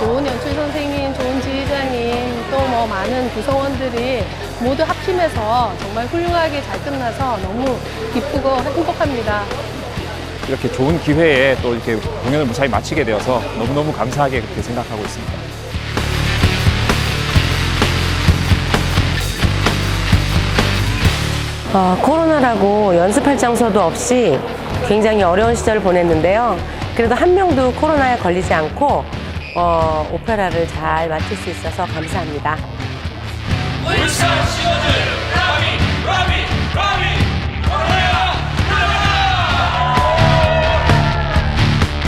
좋은 연출 선생님, 좋은 지휘자님, 또 뭐 많은 구성원들이 모두 합심해서 정말 훌륭하게 잘 끝나서 너무 기쁘고 행복합니다. 이렇게 좋은 기회에 또 이렇게 공연을 무사히 마치게 되어서 너무너무 감사하게 그렇게 생각하고 있습니다. 어, 코로나라고 연습할 장소도 없이 굉장히 어려운 시절을 보냈는데요. 그래도 한 명도 코로나에 걸리지 않고 어, 오페라를 잘 마칠 수 있어서 감사합니다. 울산 시어들